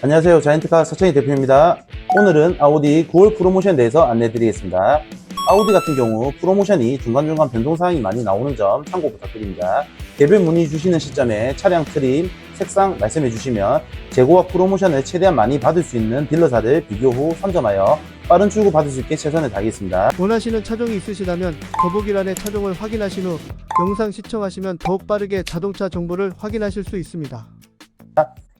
안녕하세요. 자이언트카 서천희 대표입니다. 오늘은 아우디 9월 프로모션에 대해서 안내 드리겠습니다. 아우디 같은 경우 프로모션이 중간중간 변동사항이 많이 나오는 점 참고 부탁드립니다. 개별 문의 주시는 시점에 차량 트림, 색상 말씀해 주시면 재고와 프로모션을 최대한 많이 받을 수 있는 딜러사를 비교 후 선점하여 빠른 출고 받을 수 있게 최선을 다하겠습니다. 원하시는 차종이 있으시다면 더보기란의 차종을 확인하신 후 영상 시청하시면 더욱 빠르게 자동차 정보를 확인하실 수 있습니다.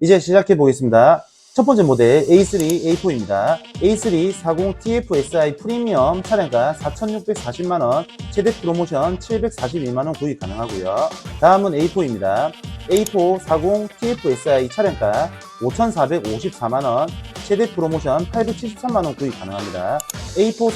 이제 시작해 보겠습니다. 첫 번째 모델 A3, A4입니다. A3 40TFSI 프리미엄 차량가 4,640만원, 최대 프로모션 742만원 구입 가능하고요. 다음은 A4입니다. A4 40TFSI 차량가 5,454만원, 최대 프로모션 873만원 구입 가능합니다. A4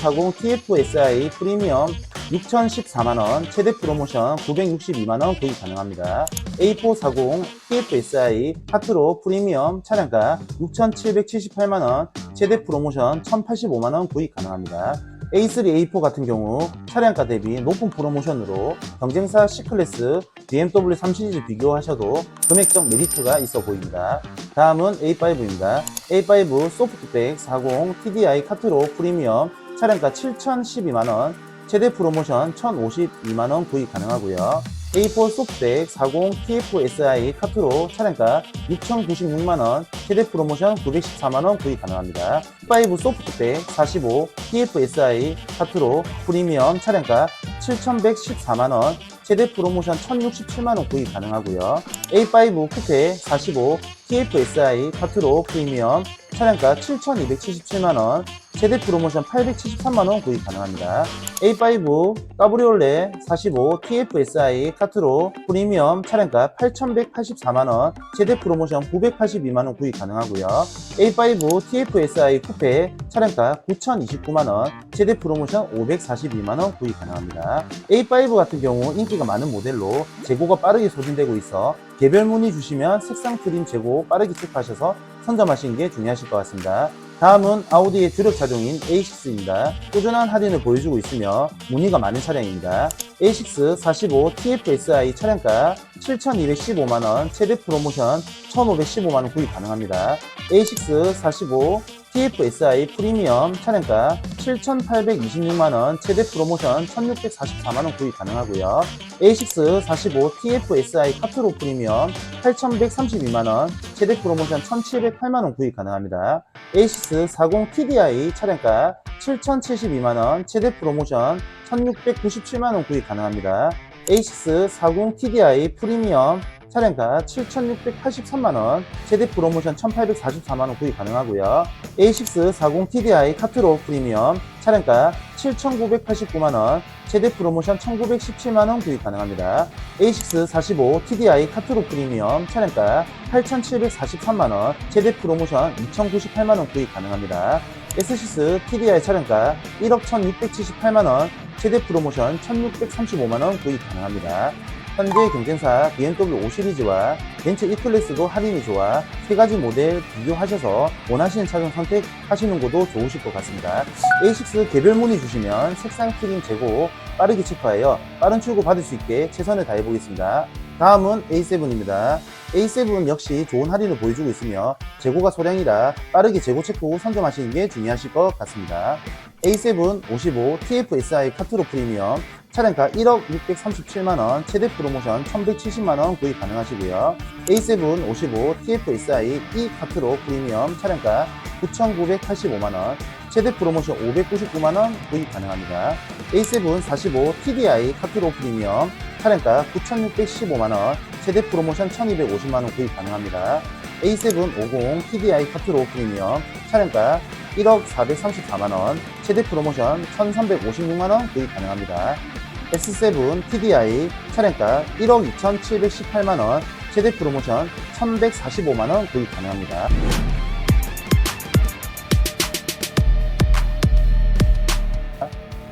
40TFSI 프리미엄 6,014만원, 최대 프로모션 962만원 구입 가능합니다. A440 TFSI 파트로 프리미엄 차량가 6,778만원, 최대 프로모션 1,085만원 구입 가능합니다. A3, A4 같은 경우 차량가 대비 높은 프로모션으로 경쟁사 C클래스, BMW 3 시리즈 비교하셔도 금액적 메리트가 있어 보입니다. 다음은 A5입니다. A5 소프트백 40 TDI 카트로 프리미엄 차량가 7,012만원, 최대 프로모션 1,052만원 구입 가능하고요. A4 소프트백 40 TFSI 카트로 차량가 6,096만원, 최대 프로모션 914만원 구입 가능합니다. 5 소프트백 45 TFSI 카트로 프리미엄 차량가 7,114만원, 최대 프로모션 1,067만원 구입 가능하고요. A5 쿠페 45 TFSI 카트로 프리미엄 차량가 7,277만원, 최대 프로모션 873만원 구입 가능합니다. A5 까브리올레 45 TFSI 카트로 프리미엄 차량가 8,184만원, 최대 프로모션 982만원 구입 가능하고요. A5 TFSI 쿠페 차량가 9,029만원, 최대 프로모션 542만원 구입 가능합니다. A5 같은 경우 인기가 많은 모델로 재고가 빠르게 소진되고 있어 개별 문의 주시면 색상 트림 재고 빠르게 체크하셔서 선점하시는 게 중요하실 것 같습니다. 다음은 아우디의 주력 차종인 A6입니다. 꾸준한 할인을 보여주고 있으며 문의가 많은 차량입니다. A6 45 TFSI 차량가 7,215만원, 최대 프로모션 1,515만원 구입 가능합니다. A6 45 TFSI 프리미엄 차량가 7,826만원, 최대 프로모션 1,644만원 구입 가능하고요. A6 45 TFSI 카트로 프리미엄 8,132만원, 최대 프로모션 1,708만원 구입 가능합니다. A6 40 TDI 차량가 7,072만원, 최대 프로모션 1,697만원 구입 가능합니다. A6 40 TDI 프리미엄 차량가 7,683만원, 최대 프로모션 1,844만원 구입 가능하고요. A6 40 TDI 카트로 프리미엄 차량가 7,989만원, 최대 프로모션 1,917만원 구입 가능합니다. A6 45 TDI 카트로 프리미엄 차량가 8,743만원, 최대 프로모션 2,098만원 구입 가능합니다. S6 TDI 차량가 1억 1,678만원, 최대 프로모션 1,635만원 구입 가능합니다. 현재 경쟁사 BMW 5 시리즈와 벤츠 E클래스도 할인이 좋아 세 가지 모델 비교하셔서 원하시는 차종 선택하시는 것도 좋으실 것 같습니다. A6 개별 문의 주시면 색상 트림 재고 빠르게 체크하여 빠른 출고 받을 수 있게 최선을 다해 보겠습니다. 다음은 A7입니다. A7 역시 좋은 할인을 보여주고 있으며 재고가 소량이라 빠르게 재고 체크 후 선점하시는 게 중요하실 것 같습니다. A7 55 TFSI 카트로 프리미엄 차량가 1억 637만원, 최대 프로모션 1170만원 구입 가능하시고요. A7 55 TFSI E 카트로 프리미엄 차량가 9,985만원, 최대 프로모션 599만원 구입 가능합니다. A7 45 TDI 카트로 프리미엄 차량가 9,615만원, 최대 프로모션 1,250만원 구입 가능합니다. A7 50 TDI 카트로 프리미엄 차량가 1억 434만원, 최대 프로모션 1,356만원 구입 가능합니다. S7 TDI 차량가 1억 2,718만원, 최대 프로모션 1,145만원 구입 가능합니다.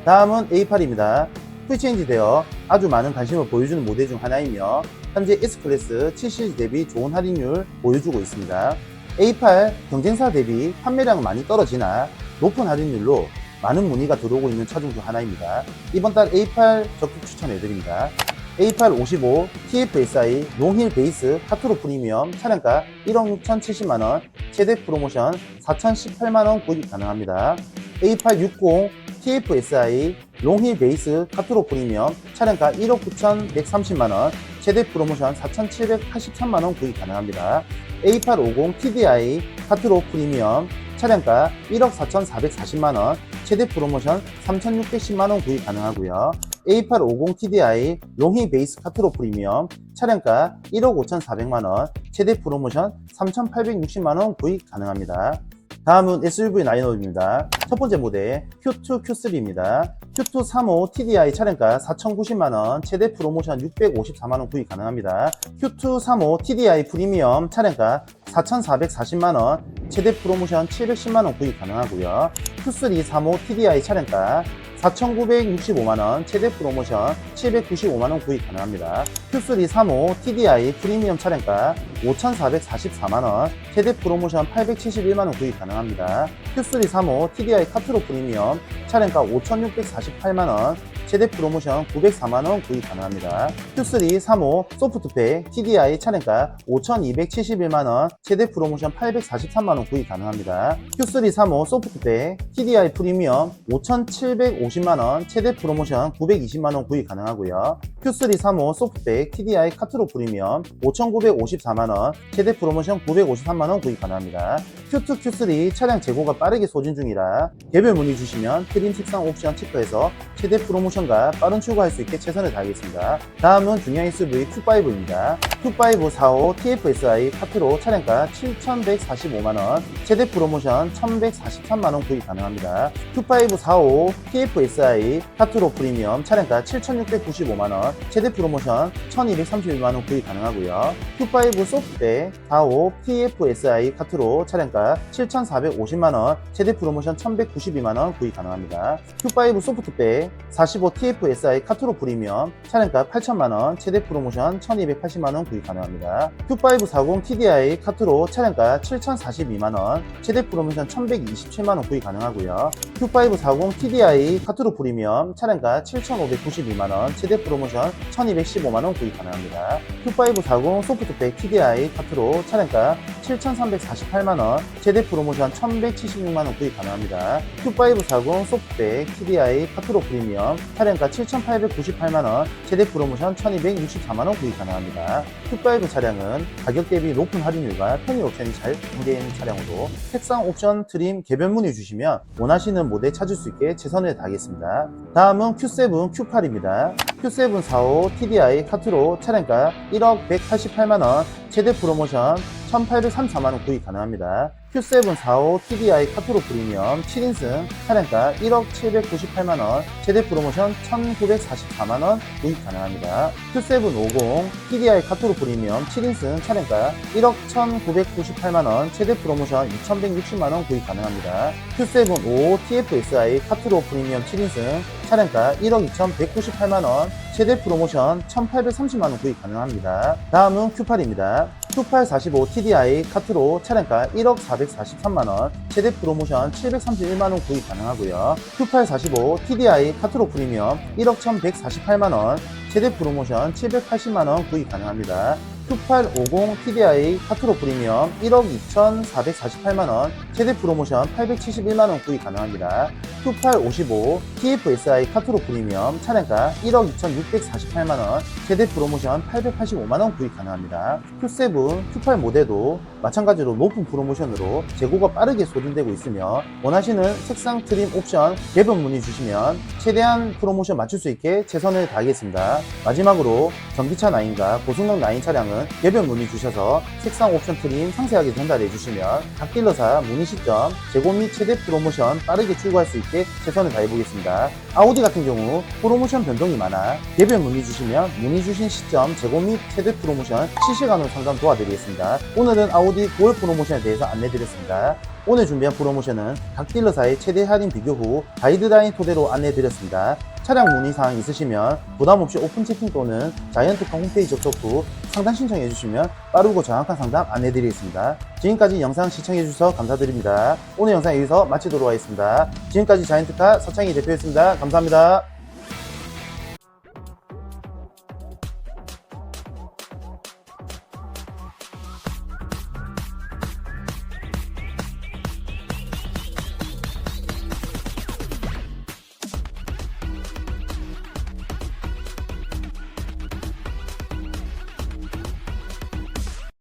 다음은 A8입니다. 풀체인지 되어 아주 많은 관심을 보여주는 모델 중 하나이며 현재 S클래스 7시리즈 대비 좋은 할인율 보여주고 있습니다. A8 경쟁사 대비 판매량은 많이 떨어지나 높은 할인율로 많은 문의가 들어오고 있는 차종 중 하나입니다. 이번 달 A8 적극 추천해드립니다. A855 TFSI 롱힐 베이스 카트로 프리미엄 차량가 1억 6,070만원, 최대 프로모션 4,018만원 구입 가능합니다. A860 TFSI 롱힐 베이스 카트로 프리미엄 차량가 1억 9,130만원, 최대 프로모션 4,783만원 구입 가능합니다. A850 TDI 카트로 프리미엄 차량가 1억 4,440만원, 최대 프로모션 3,610만원 구입 가능하고요. A850 TDI 롱히 베이스 카트로 프리미엄 차량가 1억 5,400만원, 최대 프로모션 3,860만원 구입 가능합니다. 다음은 SUV 라인업입니다. 첫 번째 모델 Q2 Q3입니다. Q2 35 TDI 차량가 4,090만원, 최대 프로모션 654만원 구입 가능합니다. Q2 35 TDI 프리미엄 차량가 4,440만원, 최대 프로모션 710만원 구입 가능하고요. Q3 35 TDI 차량가 4,965만원, 최대 프로모션 795만원 구입 가능합니다. Q3 35 TDI 프리미엄 차량가 5,444만원, 최대 프로모션 871만원 구입 가능합니다. Q3 35 TDI 카트로 프리미엄 차량가 5,648만원, 최대 프로모션 904만원 구입 가능합니다. Q3 35 소프트팩 TDI 차량가 5,271만원, 최대 프로모션 843만원 구입 가능합니다. Q3 35 소프트팩 TDI 프리미엄 5,750만원, 최대 프로모션 920만원 구입 가능하고요. Q3 35 소프트팩 TDI 카트로 프리미엄 5,954만원, 최대 프로모션 953만원 구입 가능합니다. Q2, Q3 차량 재고가 빠르게 소진 중이라 개별 문의 주시면 트림 색상 옵션 체크해서 최대 프로모션과 빠른 출고할 수 있게 최선을 다하겠습니다. 다음은 중형 SUV Q5입니다. Q5 45 TFSI 카트로 차량가 7,145만원, 최대 프로모션 1,143만원 구입 가능합니다. Q5 45 TFSI 카트로 프리미엄 차량가 7,695만원, 최대 프로모션 1,231만원 구입 가능하고요. Q5 소프트백 45 TFSI 카트로 차량가 7,450만원, 최대 프로모션 1,192만원 구입 가능합니다. Q5 소프트백 45 TFSI 카트로 프리미엄 차량가 8천만원, 최대 프로모션 1280만원 구입 가능합니다. Q540 TDI 카트로 차량가 7042만원, 최대 프로모션 1127만원 구입 가능하고요. Q540 TDI 카트로 프리미엄 차량가 7592만원, 최대 프로모션 1215만원 구입 가능합니다. Q540 소프트백 TDI 카트로 차량가 7348만원, 최대 프로모션 1176만원 구입 가능합니다. Q540 소프트백 TDI 카트로 프리미엄 차량가 7898만원, 최대 프로모션 1264만원 구입 가능합니다. Q5 차량은 가격 대비 높은 할인율과 편의 옵션이 잘 담겨있는 차량으로 색상 옵션 트림 개별 문의 주시면 원하시는 모델 찾을 수 있게 최선을 다하겠습니다. 다음은 Q7 Q8입니다. Q7 45 TDI 카트로 차량가 1억 188만원, 최대 프로모션 1834만원 구입 가능합니다. Q7 45 TDI 카트로 프리미엄 7인승 차량가 1억 798만원, 최대 프로모션 1944만원 구입 가능합니다. Q7 50 TDI 카트로 프리미엄 7인승 차량가 1억 1998만원, 최대 프로모션 2160만원 구입 가능합니다. Q7 5 TFSI 카트로 프리미엄 7인승 차량가 1억 2198만원, 최대 프로모션 1830만원 구입 가능합니다. 다음은 Q8입니다. Q8 45 TDI 카트로 차량가 1억 443만원, 최대 프로모션 731만원 구입 가능하고요. Q8 45 TDI 카트로 프리미엄 1억 1148만원, 최대 프로모션 780만원 구입 가능합니다. Q850 TDI 카트로 프리미엄 1억 2,448만원, 최대 프로모션 871만원 구입 가능합니다. Q855 TFSI 카트로 프리미엄 차량가 1억 2,648만원, 최대 프로모션 885만원 구입 가능합니다. Q7, Q8 모델도 마찬가지로 높은 프로모션으로 재고가 빠르게 소진되고 있으며 원하시는 색상 트림 옵션 개별 문의 주시면 최대한 프로모션 맞출 수 있게 최선을 다하겠습니다. 마지막으로 전기차 라인과 고성능 라인 차량은 개별 문의 주셔서 색상 옵션 트림 상세하게 전달해 주시면 각 딜러사 문의 시점, 재고 및 최대 프로모션 빠르게 출고할 수 있게 최선을 다해 보겠습니다. 아우디 같은 경우 프로모션 변동이 많아 개별 문의 주시면 문의 주신 시점, 재고 및 최대 프로모션 실시간으로 상담 도와드리겠습니다. 오늘은 아우디 9월 프로모션에 대해서 안내 드렸습니다. 오늘 준비한 프로모션은 각 딜러사의 최대 할인 비교 후 가이드라인 토대로 안내드렸습니다. 차량 문의사항 있으시면 부담없이 오픈 채팅 또는 자이언트카 홈페이지 접속 후 상담 신청해 주시면 빠르고 정확한 상담 안내드리겠습니다. 지금까지 영상 시청해 주셔서 감사드립니다. 오늘 영상 여기서 마치도록 하겠습니다. 지금까지 자이언트카 서창희 대표였습니다. 감사합니다.